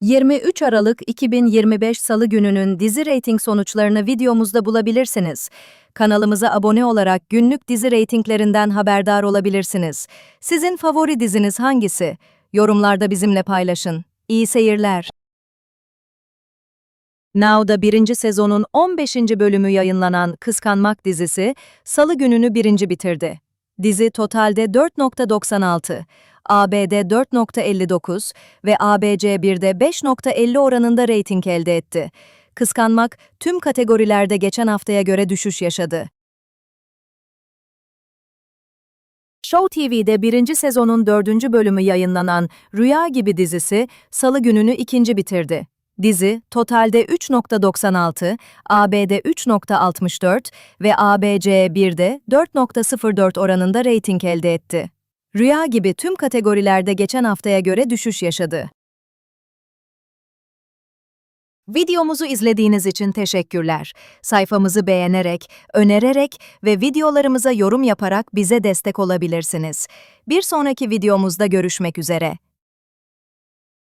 23 Aralık 2025 Salı gününün dizi reyting sonuçlarını videomuzda bulabilirsiniz. Kanalımıza abone olarak günlük dizi reytinglerinden haberdar olabilirsiniz. Sizin favori diziniz hangisi? Yorumlarda bizimle paylaşın. İyi seyirler. Now'da birinci sezonun 15. bölümü yayınlanan Kıskanmak dizisi, Salı gününü birinci bitirdi. Dizi totalde 4.96, ABD 4.59 ve ABC1'de 5.50 oranında reyting elde etti. Kıskanmak tüm kategorilerde geçen haftaya göre düşüş yaşadı. Show TV'de birinci sezonun dördüncü bölümü yayınlanan Rüya Gibi dizisi, Salı gününü ikinci bitirdi. Dizi, totalde 3.96, ABD 3.64 ve ABC1'de 4.04 oranında reyting elde etti. Rüya gibi tüm kategorilerde geçen haftaya göre düşüş yaşadı. Videomuzu izlediğiniz için teşekkürler. Sayfamızı beğenerek, önererek ve videolarımıza yorum yaparak bize destek olabilirsiniz. Bir sonraki videomuzda görüşmek üzere.